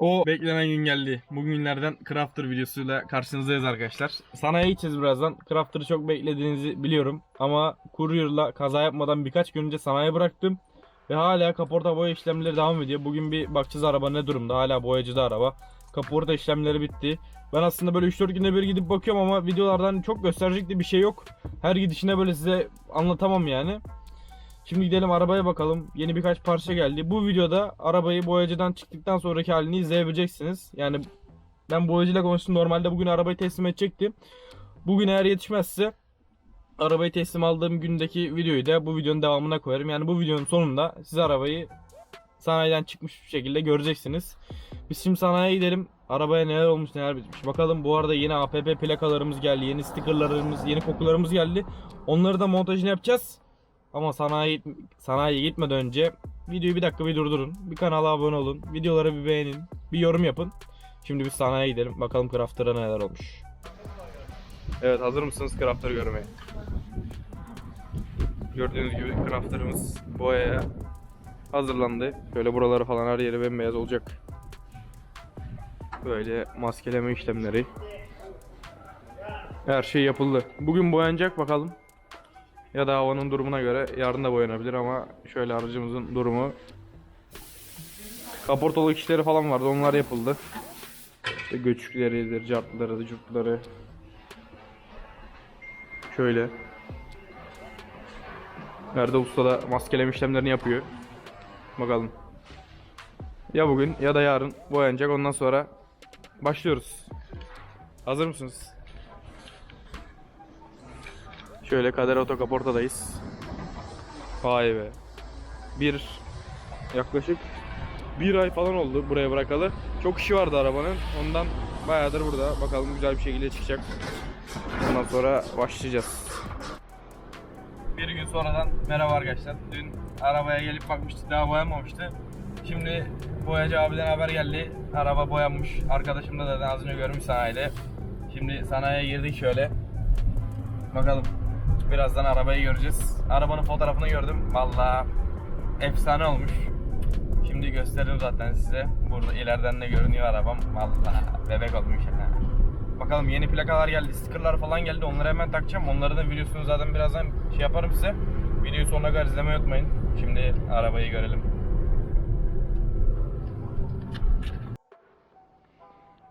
O beklenen gün geldi. Bugünlerden Crafter videosuyla karşınızdayız arkadaşlar. Sanayiye gideceğiz birazdan. Crafter'ı çok beklediğinizi biliyorum. Ama Courier'la kaza yapmadan birkaç gün önce sanayiye bıraktım. Ve hala kaporta boya işlemleri devam ediyor. Bugün bir bakacağız araba ne durumda. Hala boyacıda araba. Kaporta işlemleri bitti. Ben aslında böyle 3-4 günde bir gidip bakıyorum ama videolardan çok gösterecek bir şey yok. Her gidişine böyle size anlatamam yani. Şimdi gidelim arabaya bakalım. Yeni birkaç parça geldi. Bu videoda arabayı boyacıdan çıktıktan sonraki halini izleyebileceksiniz. Yani ben boyacıyla konuştum. Normalde bugün arabayı teslim edecektim. Bugün eğer yetişmezse arabayı teslim aldığım gündeki videoyu da bu videonun devamına koyarım. Yani bu videonun sonunda siz arabayı sanayiden çıkmış bir şekilde göreceksiniz. Biz şimdi sanayiye gidelim. Arabaya neler olmuş neler bitmiş. Bakalım bu arada yeni APP plakalarımız geldi. Yeni stickerlarımız, yeni kokularımız geldi. Onları da montajını yapacağız. Ama sanayi sanayiye gitmeden önce videoyu bir dakika bir durdurun. Bir kanala abone olun. Videoları bir beğenin. Bir yorum yapın. Şimdi biz sanayiye gidelim. Bakalım Crafter'a neler olmuş. Evet hazır mısınız Crafter'ı görmeye? Gördüğünüz gibi Crafter'ımız boyaya hazırlandı. Şöyle buraları falan her yeri bembeyaz olacak. Böyle maskeleme işlemleri. Her şey yapıldı. Bugün boyanacak bakalım. Ya da havanın durumuna göre yarın da boyanabilir ama şöyle aracımızın durumu. Kaportalık işleri falan vardı onlar yapıldı. İşte göçükleridir, cartları, curtları. Şöyle. Erdal Usta da maskeleme işlemlerini yapıyor. Bakalım. Ya bugün ya da yarın boyanacak ondan sonra başlıyoruz. Hazır mısınız? Şöyle Kader Otokaporta'dayız. Vay be. Bir yaklaşık bir ay falan oldu buraya bırakalı. Çok işi vardı arabanın. Ondan bayağıdır burada. Bakalım güzel bir şekilde çıkacak. Ondan sonra başlayacağız. Bir gün sonradan merhaba arkadaşlar. Dün arabaya gelip bakmıştık daha boyanmamıştı. Şimdi boyacı abiden haber geldi. Araba boyanmış. Arkadaşım da zaten az önce görmüş sanayide. Şimdi sanayiye girdik şöyle. Bakalım. Birazdan arabayı göreceğiz. Arabanın fotoğrafını gördüm. Vallahi efsane olmuş. Şimdi gösteririm zaten size. Burada ileriden de görünüyor arabam. Vallahi bebek olmuş yani. Bakalım yeni plakalar geldi, stickerlar falan geldi. Onları hemen takacağım. Onların da videosunu zaten birazdan şey yaparım size. Videoyu sonuna kadar izlemeyi unutmayın. Şimdi arabayı görelim.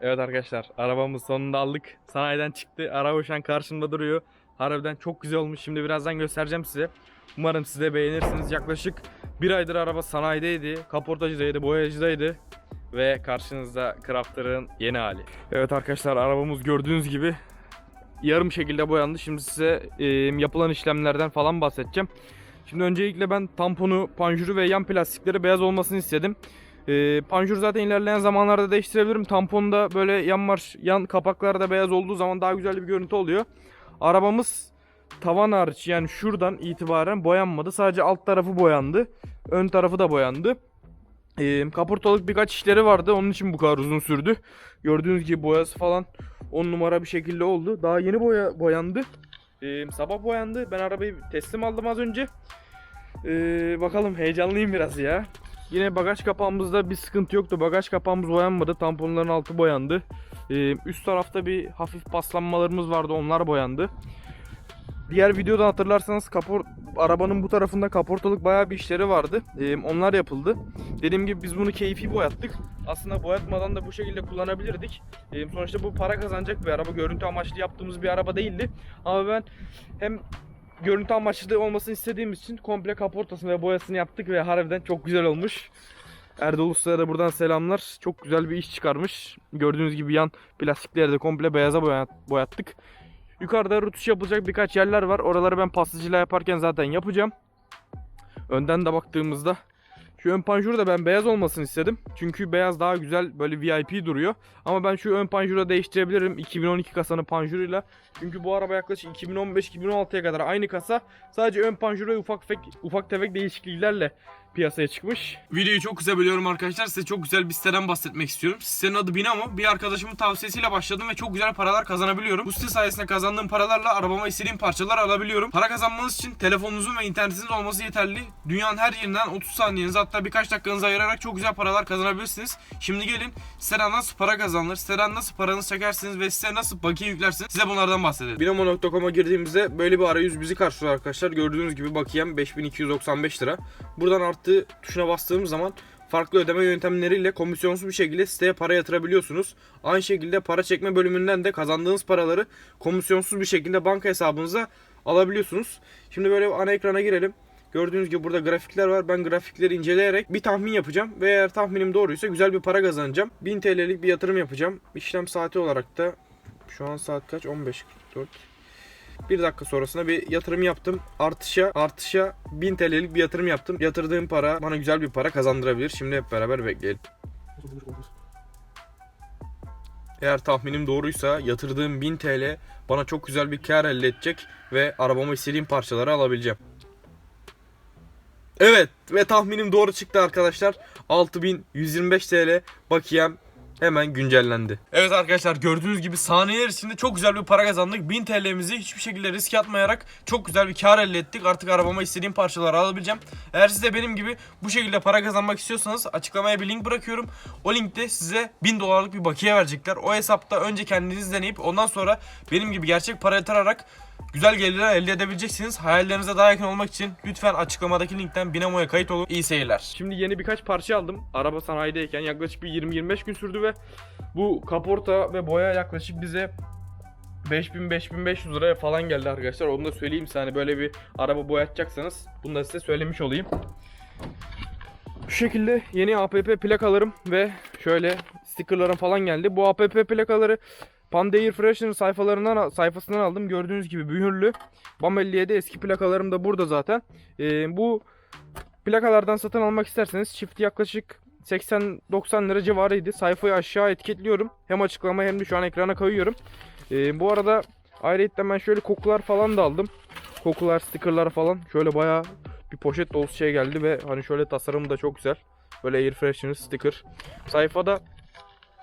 Evet arkadaşlar arabamız sonunda aldık. Sanayiden çıktı. Araba şu an karşımda duruyor. Harbiden çok güzel olmuş. Şimdi birazdan göstereceğim size. Umarım siz de beğenirsiniz. Yaklaşık bir aydır araba sanayideydi. Kaportacıdaydı, boyacıdaydı. Ve karşınızda Crafter'ın yeni hali. Evet arkadaşlar arabamız gördüğünüz gibi yarım şekilde boyandı. Şimdi size e, yapılan işlemlerden falan bahsedeceğim. Şimdi öncelikle ben tamponu, panjuru ve yan plastikleri beyaz olmasını istedim. E, panjur zaten ilerleyen zamanlarda değiştirebilirim. Tampon da böyle yan marş, yan kapaklar da beyaz olduğu zaman daha güzel bir görüntü oluyor. Arabamız tavan hariç yani şuradan itibaren boyanmadı. Sadece alt tarafı boyandı. Ön tarafı da boyandı. E, kaportalık birkaç işleri vardı. Onun için bu kadar uzun sürdü. Gördüğünüz gibi boyası falan 10 numara bir şekilde oldu. Daha yeni boya boyandı. E, sabah boyandı. Ben arabayı teslim aldım az önce. E, bakalım heyecanlıyım biraz ya. Yine bagaj kapağımızda bir sıkıntı yoktu. Bagaj kapağımız boyanmadı. Tamponların altı boyandı. Ee, üst tarafta bir hafif paslanmalarımız vardı. Onlar boyandı. Diğer videoda hatırlarsanız kapor arabanın bu tarafında kaportalık bayağı bir işleri vardı. Ee, onlar yapıldı. Dediğim gibi biz bunu keyfi boyattık. Aslında boyatmadan da bu şekilde kullanabilirdik. Ee, sonuçta bu para kazanacak bir araba. Görüntü amaçlı yaptığımız bir araba değildi. Ama ben hem görüntü amaçlı olmasını istediğimiz için komple kaportasını ve boyasını yaptık ve harbiden çok güzel olmuş. Erdal Usta'ya da buradan selamlar. Çok güzel bir iş çıkarmış. Gördüğünüz gibi yan plastikleri de komple beyaza boyat- boyattık. Yukarıda rutuş yapılacak birkaç yerler var. Oraları ben paslıcıyla yaparken zaten yapacağım. Önden de baktığımızda şu ön panjuru da ben beyaz olmasını istedim. Çünkü beyaz daha güzel böyle VIP duruyor. Ama ben şu ön panjuru değiştirebilirim 2012 kasanın panjuruyla. Çünkü bu araba yaklaşık 2015-2016'ya kadar aynı kasa. Sadece ön panjuru ufak tefek, ufak tefek değişikliklerle piyasaya çıkmış. Videoyu çok kısa bölüyorum arkadaşlar. Size çok güzel bir siteden bahsetmek istiyorum. Sitenin adı Binamo. Bir arkadaşımın tavsiyesiyle başladım ve çok güzel paralar kazanabiliyorum. Bu site sayesinde kazandığım paralarla arabama istediğim parçalar alabiliyorum. Para kazanmanız için telefonunuzun ve internetinizin olması yeterli. Dünyanın her yerinden 30 saniyenizi hatta birkaç dakikanızı ayırarak çok güzel paralar kazanabilirsiniz. Şimdi gelin siteden nasıl para kazanılır, siteden nasıl paranızı çekersiniz ve siteye nasıl bakiye yüklersiniz size bunlardan bahsedelim. Binamo.com'a girdiğimizde böyle bir arayüz bizi karşılıyor arkadaşlar. Gördüğünüz gibi bakiyem 5295 lira. Buradan artı tuşuna bastığımız zaman farklı ödeme yöntemleriyle komisyonsuz bir şekilde siteye para yatırabiliyorsunuz. Aynı şekilde para çekme bölümünden de kazandığınız paraları komisyonsuz bir şekilde banka hesabınıza alabiliyorsunuz. Şimdi böyle ana ekrana girelim. Gördüğünüz gibi burada grafikler var. Ben grafikleri inceleyerek bir tahmin yapacağım. Ve eğer tahminim doğruysa güzel bir para kazanacağım. 1000 TL'lik bir yatırım yapacağım. İşlem saati olarak da şu an saat kaç? 15.44. Bir dakika sonrasında bir yatırım yaptım. Artışa artışa 1000 TL'lik bir yatırım yaptım. Yatırdığım para bana güzel bir para kazandırabilir. Şimdi hep beraber bekleyelim. Eğer tahminim doğruysa yatırdığım 1000 TL bana çok güzel bir kar elde edecek ve arabama istediğim parçaları alabileceğim. Evet ve tahminim doğru çıktı arkadaşlar. 6125 TL bakiyem hemen güncellendi. Evet arkadaşlar gördüğünüz gibi saniyeler içinde çok güzel bir para kazandık. 1000 TL'mizi hiçbir şekilde risk atmayarak çok güzel bir kar elde ettik. Artık arabama istediğim parçaları alabileceğim. Eğer siz de benim gibi bu şekilde para kazanmak istiyorsanız açıklamaya bir link bırakıyorum. O linkte size 1000 dolarlık bir bakiye verecekler. O hesapta önce kendiniz deneyip ondan sonra benim gibi gerçek para yatırarak güzel gelirler elde edebileceksiniz. Hayallerinize daha yakın olmak için lütfen açıklamadaki linkten Binamo'ya kayıt olun. İyi seyirler. Şimdi yeni birkaç parça aldım. Araba sanayideyken yaklaşık bir 20-25 gün sürdü ve bu kaporta ve boya yaklaşık bize 5000-5500 liraya falan geldi arkadaşlar. Onu da söyleyeyim size hani böyle bir araba boyatacaksanız bunu da size söylemiş olayım. Şu şekilde yeni APP plakalarım ve şöyle stickerlarım falan geldi. Bu APP plakaları Panda Air Freshener sayfalarından sayfasından aldım. Gördüğünüz gibi mühürlü. BAM 57 eski plakalarım da burada zaten. Ee, bu plakalardan satın almak isterseniz çifti yaklaşık 80-90 lira civarıydı. Sayfayı aşağı etiketliyorum. Hem açıklamaya hem de şu an ekrana koyuyorum. Ee, bu arada ayrıca ben şöyle kokular falan da aldım. Kokular, stickerlar falan. Şöyle bayağı bir poşet dolusu şey geldi ve hani şöyle tasarımı da çok güzel. Böyle air freshener sticker. Sayfada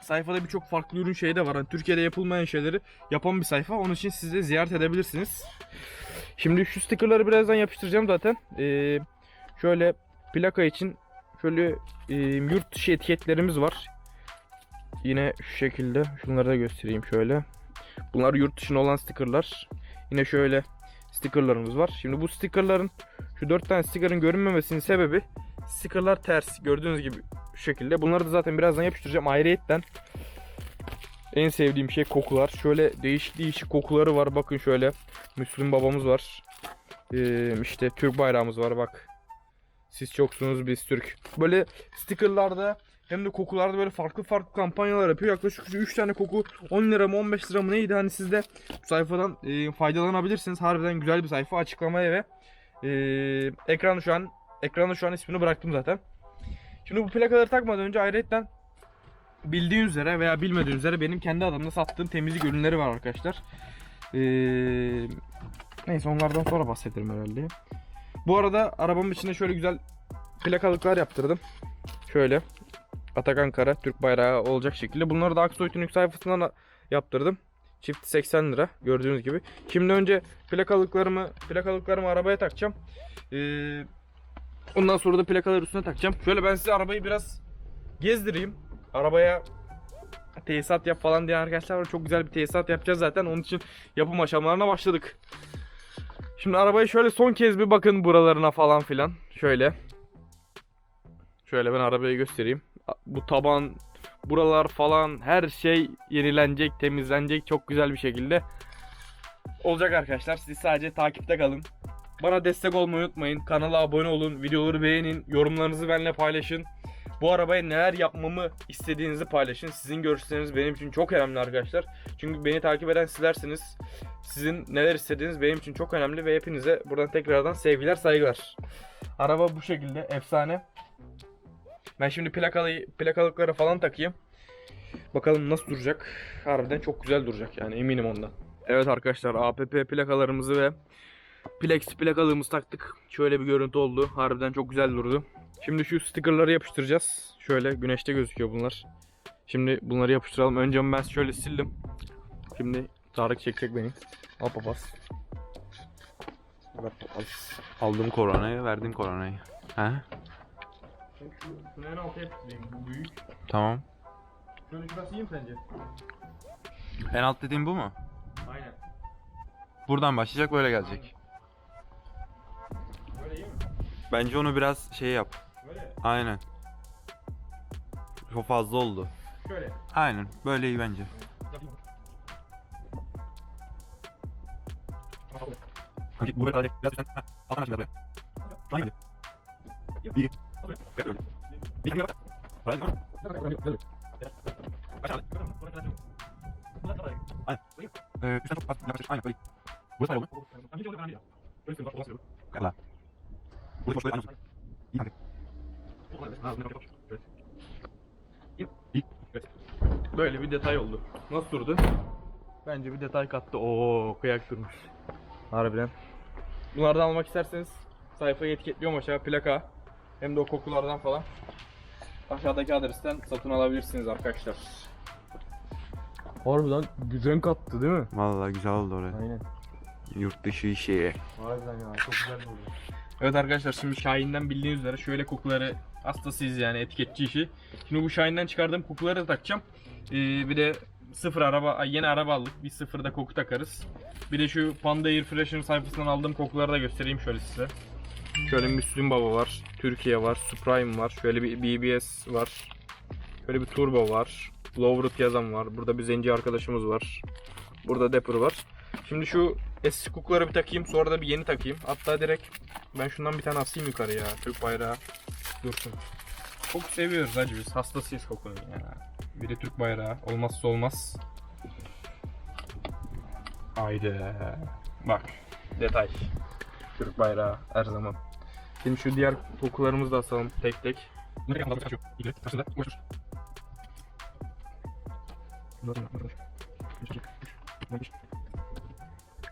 sayfada birçok farklı ürün şey de var. Hani Türkiye'de yapılmayan şeyleri yapan bir sayfa. Onun için siz de ziyaret edebilirsiniz. Şimdi şu stickerları birazdan yapıştıracağım zaten. Ee, şöyle plaka için şöyle e, yurt dışı etiketlerimiz var. Yine şu şekilde şunları da göstereyim şöyle. Bunlar yurt dışına olan stickerlar. Yine şöyle stickerlarımız var. Şimdi bu stickerların şu 4 tane stickerın görünmemesinin sebebi stickerlar ters gördüğünüz gibi şu şekilde. Bunları da zaten birazdan yapıştıracağım ayrıyetten. En sevdiğim şey kokular. Şöyle değişik değişik kokuları var. Bakın şöyle Müslüm babamız var. Ee, işte Türk bayrağımız var bak. Siz çoksunuz biz Türk. Böyle stickerlarda hem de kokularda böyle farklı farklı kampanyalar yapıyor. Yaklaşık 3 tane koku 10 lira mı 15 lira mı neydi? Hani siz de bu sayfadan e, faydalanabilirsiniz. Harbiden güzel bir sayfa. Açıklamaya ve e, ekranı şu an ekranı şu an ismini bıraktım zaten. Şimdi bu plakaları takmadan önce ayrıca bildiğiniz üzere veya bilmediğiniz üzere benim kendi adımda sattığım temizlik ürünleri var arkadaşlar. Ee, neyse onlardan sonra bahsederim herhalde. Bu arada arabamın içinde şöyle güzel plakalıklar yaptırdım. Şöyle. Atakan Kara Türk bayrağı olacak şekilde. Bunları da Aksoy Tünük sayfasından yaptırdım. Çift 80 lira gördüğünüz gibi. Şimdi önce plakalıklarımı plakalıklarımı arabaya takacağım. Ee, ondan sonra da plakaları üstüne takacağım. Şöyle ben size arabayı biraz gezdireyim. Arabaya tesisat yap falan diye arkadaşlar var. Çok güzel bir tesisat yapacağız zaten. Onun için yapım aşamalarına başladık. Şimdi arabayı şöyle son kez bir bakın buralarına falan filan. Şöyle. Şöyle ben arabayı göstereyim. Bu taban, buralar falan her şey yenilenecek, temizlenecek çok güzel bir şekilde. Olacak arkadaşlar. Siz sadece takipte kalın. Bana destek olmayı unutmayın. Kanala abone olun, videoları beğenin, yorumlarınızı benimle paylaşın. Bu arabaya neler yapmamı istediğinizi paylaşın. Sizin görüşleriniz benim için çok önemli arkadaşlar. Çünkü beni takip eden sizlersiniz. Sizin neler istediğiniz benim için çok önemli ve hepinize buradan tekrardan sevgiler, saygılar. Araba bu şekilde efsane. Ben şimdi plakalı plakalıkları falan takayım. Bakalım nasıl duracak. Harbiden çok güzel duracak yani eminim ondan. Evet arkadaşlar APP plakalarımızı ve Plex plakalığımızı taktık. Şöyle bir görüntü oldu. Harbiden çok güzel durdu. Şimdi şu stickerları yapıştıracağız. Şöyle güneşte gözüküyor bunlar. Şimdi bunları yapıştıralım. Önce ben şöyle sildim. Şimdi Tarık çekecek beni. Al papaz. Ver papaz. Aldım koronayı, verdim koronayı. He? Şunu en alta yapıştırayım. Bu büyük. Tamam. Şöyle şurası iyi mi sence? En alt dediğim bu mu? Aynen. Buradan başlayacak böyle gelecek. Bence onu biraz şey yap. Böyle. Aynen. Çok fazla oldu. Şöyle. Aynen. Böyle iyi bence. Aynen. Aynen boş böyle olsun. İyi. İyi. Böyle bir detay oldu. Nasıl durdu? Bence bir detay kattı. Oo kıyak durmuş. Harbiden. Bunlardan almak isterseniz sayfayı etiketliyorum aşağı plaka. Hem de o kokulardan falan. Aşağıdaki adresten satın alabilirsiniz arkadaşlar. Harbiden güzel kattı değil mi? Vallahi güzel oldu oraya. Aynen. Yurt dışı işi. Harbiden ya çok güzel oldu. Evet arkadaşlar şimdi Şahin'den bildiğiniz üzere şöyle kokuları hastasıyız yani etiketçi işi. Şimdi bu Şahin'den çıkardığım kokuları da takacağım. Ee, bir de sıfır araba, yeni araba aldık. Bir sıfırda koku takarız. Bir de şu Panda Air Freshener sayfasından aldığım kokuları da göstereyim şöyle size. Şöyle Müslüm Baba var, Türkiye var, Supreme var, şöyle bir BBS var. Şöyle bir Turbo var, Low yazan var. Burada bir zenci arkadaşımız var. Burada Dapper var. Şimdi şu eski kokuları bir takayım sonra da bir yeni takayım. Hatta direkt ben şundan bir tane asayım yukarı ya. Türk bayrağı dursun. Çok seviyoruz hacı biz. Hastasıyız kokunun ya. Biri Türk bayrağı. Olmazsa olmaz. Haydi. Bak. Detay. Türk bayrağı her zaman. Şimdi şu diğer kokularımızı da asalım tek tek. Bunları yapmadan kaçıyor. İyi. Karşıda. Uğraşır. Bunları yapmadan kaçıyor.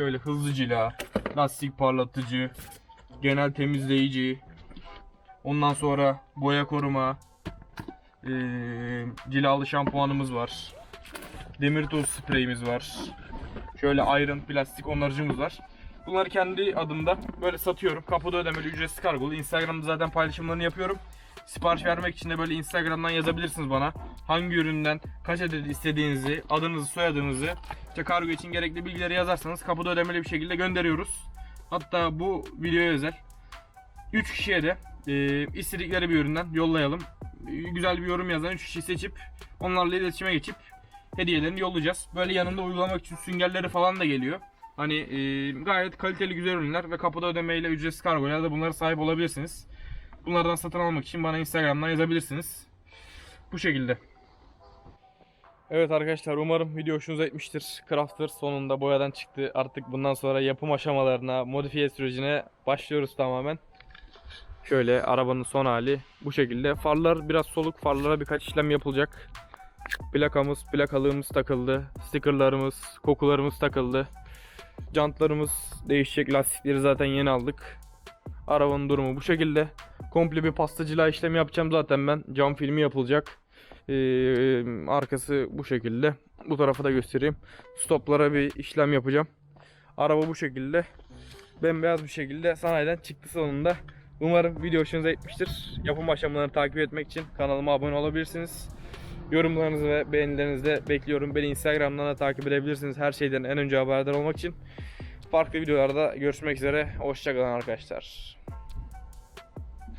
Şöyle hızlı cila, lastik parlatıcı, genel temizleyici, ondan sonra boya koruma, eee, cilalı şampuanımız var. Demir toz spreyimiz var. Şöyle iron plastik onarıcımız var. Bunları kendi adımda böyle satıyorum. Kapıda ödemeli ücretsiz kargolu. Instagram'da zaten paylaşımlarını yapıyorum. Sipariş vermek için de böyle Instagram'dan yazabilirsiniz bana. Hangi üründen kaç adet istediğinizi, adınızı, soyadınızı, işte kargo için gerekli bilgileri yazarsanız kapıda ödemeli bir şekilde gönderiyoruz. Hatta bu videoya özel 3 kişiye de e, istedikleri bir üründen yollayalım. Güzel bir yorum yazan 3 kişi seçip onlarla iletişime geçip hediyelerini yollayacağız. Böyle yanında uygulamak için süngerleri falan da geliyor. Hani e, gayet kaliteli güzel ürünler ve kapıda ödemeyle ücretsiz kargoyla da bunlara sahip olabilirsiniz. Bunlardan satın almak için bana Instagram'dan yazabilirsiniz. Bu şekilde. Evet arkadaşlar umarım video hoşunuza gitmiştir. Crafter sonunda boyadan çıktı. Artık bundan sonra yapım aşamalarına, modifiye sürecine başlıyoruz tamamen. Şöyle arabanın son hali bu şekilde. Farlar biraz soluk. Farlara birkaç işlem yapılacak. Plakamız, plakalığımız takıldı. Stickerlarımız, kokularımız takıldı. Jantlarımız değişecek. Lastikleri zaten yeni aldık. Arabanın durumu bu şekilde. Komple bir pastacılığa işlemi yapacağım zaten ben. Cam filmi yapılacak. Ee, arkası bu şekilde. Bu tarafa da göstereyim. Stoplara bir işlem yapacağım. Araba bu şekilde. Bembeyaz bir şekilde sanayiden çıktı sonunda. Umarım video hoşunuza gitmiştir. Yapım aşamalarını takip etmek için kanalıma abone olabilirsiniz. Yorumlarınızı ve beğenilerinizi de bekliyorum. Beni Instagram'dan da takip edebilirsiniz. Her şeyden en önce haberdar olmak için. Farklı videolarda görüşmek üzere. Hoşçakalın arkadaşlar.